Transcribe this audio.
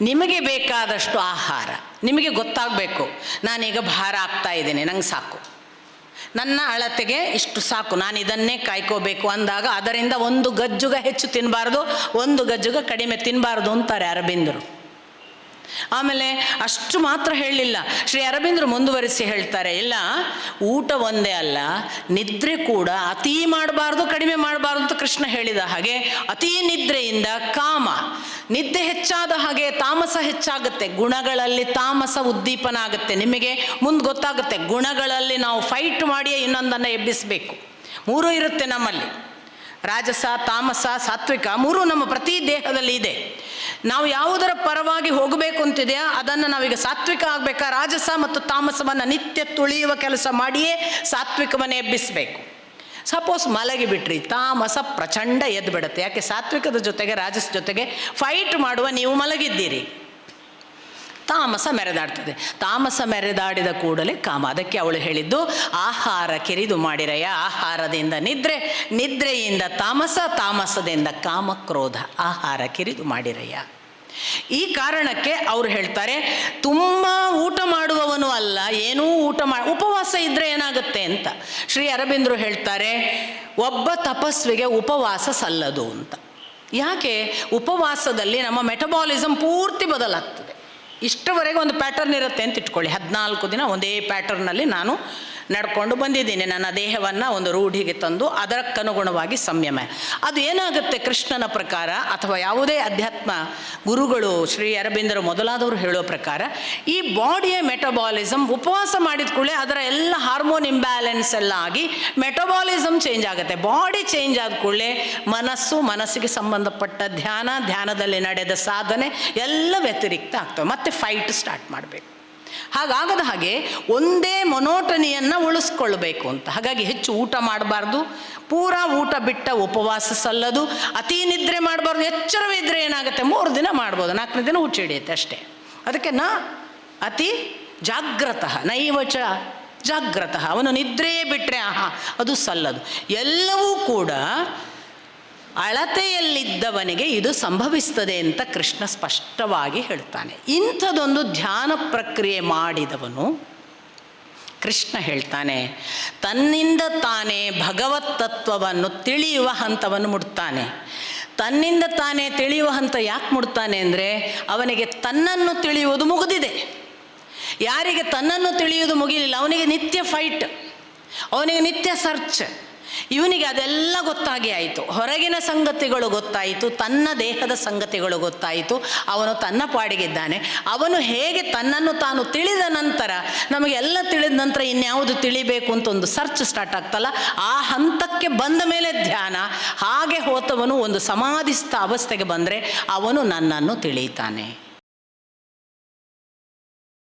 ನಿಮಗೆ ಬೇಕಾದಷ್ಟು ಆಹಾರ, ನಿಮಗೆ ಗೊತ್ತಾಗಬೇಕು. ನಾನೀಗ ಭಾರ ಆಗ್ತಾ ಇದ್ದೇನೆ, ನಂಗೆ ಸಾಕು. ನನ್ನ ಅಳತೆಗೆ ಇಷ್ಟು ಸಾಕು, ನಾನು ಇದನ್ನೇ ಕಾಯ್ಕೋಬೇಕು ಅಂದಾಗ ಅದರಿಂದ ಒಂದು ಗಜ್ಜುಗ ಹೆಚ್ಚು ತಿನ್ನಬಾರ್ದು ಒಂದು ಗಜ್ಜುಗ ಕಡಿಮೆ ತಿನ್ನಬಾರ್ದು ಅಂತಾರೆ ಅರಬಿಂದರು. ಆಮೇಲೆ ಅಷ್ಟು ಮಾತ್ರ ಹೇಳಲಿಲ್ಲ. ಶ್ರೀ ಅರಬಿಂದರು ಮುಂದುವರಿಸಿ ಹೇಳ್ತಾರೆ, ಇಲ್ಲ, ಊಟ ಒಂದೇ ಅಲ್ಲ, ನಿದ್ರೆ ಕೂಡ ಅತೀ ಮಾಡಬಾರ್ದು, ಕಡಿಮೆ ಮಾಡಬಾರ್ದು ಅಂತ ಕೃಷ್ಣ ಹೇಳಿದ ಹಾಗೆ, ಅತೀ ನಿದ್ರೆಯಿಂದ ಕಾಮ ನಿದ್ದೆ ಹೆಚ್ಚಾದ ಹಾಗೆ ತಾಮಸ ಹೆಚ್ಚಾಗುತ್ತೆ. ಗುಣಗಳಲ್ಲಿ ತಾಮಸ ಉದ್ದೀಪನ ಆಗುತ್ತೆ. ನಿಮಗೆ ಮುಂದೆ ಗೊತ್ತಾಗುತ್ತೆ. ಗುಣಗಳಲ್ಲಿ ನಾವು ಫೈಟ್ ಮಾಡಿಯೇ ಇನ್ನೊಂದನ್ನು ಎಬ್ಬಿಸಬೇಕು. ಮೂರೂ ಇರುತ್ತೆ ನಮ್ಮಲ್ಲಿ. ರಾಜಸ, ತಾಮಸ, ಸಾತ್ವಿಕ ಮೂರೂ ನಮ್ಮ ಪ್ರತಿ ದೇಹದಲ್ಲಿ ಇದೆ. ನಾವು ಯಾವುದರ ಪರವಾಗಿ ಹೋಗಬೇಕು ಅಂತಿದೆಯಾ ಅದನ್ನು ನಾವೀಗ ಸಾತ್ವಿಕ ಆಗಬೇಕಾ? ರಾಜಸ ಮತ್ತು ತಾಮಸವನ್ನು ನಿತ್ಯ ತುಳಿಯುವ ಕೆಲಸ ಮಾಡಿಯೇ ಸಾತ್ವಿಕವನ್ನು ಎಬ್ಬಿಸಬೇಕು. ಸಪೋಸ್ ಮಲಗಿ ಬಿಟ್ರಿ ತಾಮಸ ಪ್ರಚಂಡ ಎದ್ದು ಬಿಡುತ್ತೆ ಯಾಕೆ? ಸಾತ್ವಿಕದ ಜೊತೆಗೆ, ರಾಜಸ ಜೊತೆಗೆ ಫೈಟ್ ಮಾಡುವ ನೀವು ಮಲಗಿದ್ದೀರಿ. ತಾಮಸ ಮೆರೆದಾಡ್ತದೆ. ತಾಮಸ ಮೆರೆದಾಡಿದ ಕೂಡಲೇ ಕಾಮ. ಅದಕ್ಕೆ ಅವಳು ಹೇಳಿದ್ದು, ಆಹಾರ ಕಿರಿದು ಮಾಡಿರಯ್ಯ. ಆಹಾರದಿಂದ ನಿದ್ರೆ, ನಿದ್ರೆಯಿಂದ ತಾಮಸ, ತಾಮಸದಿಂದ ಕಾಮ ಕ್ರೋಧ. ಆಹಾರ ಕಿರಿದು ಮಾಡಿರಯ್ಯ. ಈ ಕಾರಣಕ್ಕೆ ಅವರು ಹೇಳ್ತಾರೆ, ತುಂಬ ಊಟ ಮಾಡುವವನು ಅಲ್ಲ, ಏನೂ ಊಟ ಮಾ, ಉಪವಾಸ ಇದ್ದರೆ ಏನಾಗುತ್ತೆ ಅಂತ. ಶ್ರೀ ಅರಬಿಂದರು ಹೇಳ್ತಾರೆ, ಒಬ್ಬ ತಪಸ್ವಿಗೆ ಉಪವಾಸ ಸಲ್ಲದು ಅಂತ. ಯಾಕೆ? ಉಪವಾಸದಲ್ಲಿ ನಮ್ಮ ಮೆಟಬಾಲಿಸಮ್ ಪೂರ್ತಿ ಬದಲಾಗ್ತದೆ. ಇಷ್ಟವರೆಗೆ ಒಂದು ಪ್ಯಾಟರ್ನ್ ಇರುತ್ತೆ ಅಂತ ಇಟ್ಕೊಳ್ಳಿ. ಹದಿನಾಲ್ಕು ದಿನ ಒಂದೇ ಪ್ಯಾಟರ್ನಲ್ಲಿ ನಾನು ನಡ್ಕೊಂಡು ಬಂದಿದ್ದೀನಿ. ನನ್ನ ದೇಹವನ್ನು ಒಂದು ರೂಢಿಗೆ ತಂದು ಅದಕ್ಕನುಗುಣವಾಗಿ ಸಂಯಮ. ಅದು ಏನಾಗುತ್ತೆ ಕೃಷ್ಣನ ಪ್ರಕಾರ ಅಥವಾ ಯಾವುದೇ ಅಧ್ಯಾತ್ಮ ಗುರುಗಳು ಶ್ರೀ ಅರಬಿಂದರು ಮೊದಲಾದವರು ಹೇಳೋ ಪ್ರಕಾರ ಈ ಬಾಡಿಯ ಮೆಟಬಾಲಿಸಮ್ ಉಪವಾಸ ಮಾಡಿದ ಕೂಡಲೇ ಅದರ ಎಲ್ಲ ಹಾರ್ಮೋನ್ ಇಂಬ್ಯಾಲೆನ್ಸ್ ಎಲ್ಲ ಆಗಿ ಮೆಟಬಾಲಿಸಮ್ ಚೇಂಜ್ ಆಗುತ್ತೆ. ಬಾಡಿ ಚೇಂಜ್ ಆದ ಕೂಡಲೇ ಮನಸ್ಸು ಮನಸ್ಸಿಗೆ ಸಂಬಂಧಪಟ್ಟ ಧ್ಯಾನ, ಧ್ಯಾನದಲ್ಲಿ ನಡೆದ ಸಾಧನೆ ಎಲ್ಲ ವ್ಯತಿರಿಕ್ತ ಆಗ್ತವೆ. ಮತ್ತೆ ಫೈಟ್ ಸ್ಟಾರ್ಟ್ ಮಾಡಬೇಕು. ಹಾಗಾಗದ ಹಾಗೆ ಒಂದೇ ಮೊನೋಟನಿಯನ್ನು ಉಳಿಸ್ಕೊಳ್ಬೇಕು ಅಂತ. ಹಾಗಾಗಿ ಹೆಚ್ಚು ಊಟ ಮಾಡಬಾರ್ದು. ಪೂರಾ ಊಟ ಬಿಟ್ಟ ಉಪವಾಸ ಸಲ್ಲದು. ಅತಿ ನಿದ್ರೆ ಮಾಡಬಾರ್ದು. ಎಚ್ಚರವಿದ್ರೆ ಏನಾಗುತ್ತೆ? ಮೂರು ದಿನ ಮಾಡ್ಬೋದು. ನಾಲ್ಕನೇ ದಿನ ಹುಚ್ಚಿ ಹಿಡಿಯುತ್ತೆ ಅಷ್ಟೇ. ಅದಕ್ಕೆ ನಾ ಅತಿ ಜಾಗ್ರತ, ನೈವಚ ಜಾಗ್ರತ. ಅವನು ನಿದ್ರೆಯೇ ಬಿಟ್ಟರೆ ಆಹಾ, ಅದು ಸಲ್ಲದು. ಎಲ್ಲವೂ ಕೂಡ ಅಳತೆಯಲ್ಲಿದ್ದವನಿಗೆ ಇದು ಸಂಭವಿಸ್ತದೆ ಅಂತ ಕೃಷ್ಣ ಸ್ಪಷ್ಟವಾಗಿ ಹೇಳ್ತಾನೆ. ಇಂಥದೊಂದು ಧ್ಯಾನ ಪ್ರಕ್ರಿಯೆ ಮಾಡಿದವನು ಕೃಷ್ಣ ಹೇಳ್ತಾನೆ, ತನ್ನಿಂದ ತಾನೇ ಭಗವತ್ ತತ್ವವನ್ನು ತಿಳಿಯುವ ಹಂತವನ್ನು ಮುಡ್ತಾನೆ ತನ್ನಿಂದ ತಾನೇ ತಿಳಿಯುವ ಹಂತ ಯಾಕೆ ಮುಡ್ತಾನೆ ಅಂದರೆ, ಅವನಿಗೆ ತನ್ನನ್ನು ತಿಳಿಯುವುದು ಮುಗಿದಿದೆ. ಯಾರಿಗೆ ತನ್ನನ್ನು ತಿಳಿಯುವುದು ಮುಗಿಲಿಲ್ಲ, ಅವನಿಗೆ ನಿತ್ಯ ಫೈಟ್ ಅವನಿಗೆ ನಿತ್ಯ ಸರ್ಚ್ ಇವನಿಗೆ ಅದೆಲ್ಲ ಗೊತ್ತಾಗಿ ಆಯಿತು. ಹೊರಗಿನ ಸಂಗತಿಗಳು ಗೊತ್ತಾಯಿತು, ತನ್ನ ದೇಹದ ಸಂಗತಿಗಳು ಗೊತ್ತಾಯಿತು, ಅವನು ತನ್ನ ಪಾಡಿಗಿದ್ದಾನೆ. ಅವನು ಹೇಗೆ ತನ್ನನ್ನು ತಾನು ತಿಳಿದ ನಂತರ ನಮಗೆಲ್ಲ ತಿಳಿದ ನಂತರ ಇನ್ಯಾವುದು ತಿಳಿಬೇಕು ಅಂತ ಒಂದು ಸರ್ಚ್ ಸ್ಟಾರ್ಟ್ ಆಗ್ತಲ್ಲ, ಆ ಹಂತಕ್ಕೆ ಬಂದ ಮೇಲೆ ಧ್ಯಾನ. ಹಾಗೆ ಹೋತವನು ಒಂದು ಸಮಾಧಿಸ್ಥ ಅವಸ್ಥೆಗೆ ಬಂದರೆ ಅವನು ನನ್ನನ್ನು ತಿಳಿತಾನೆ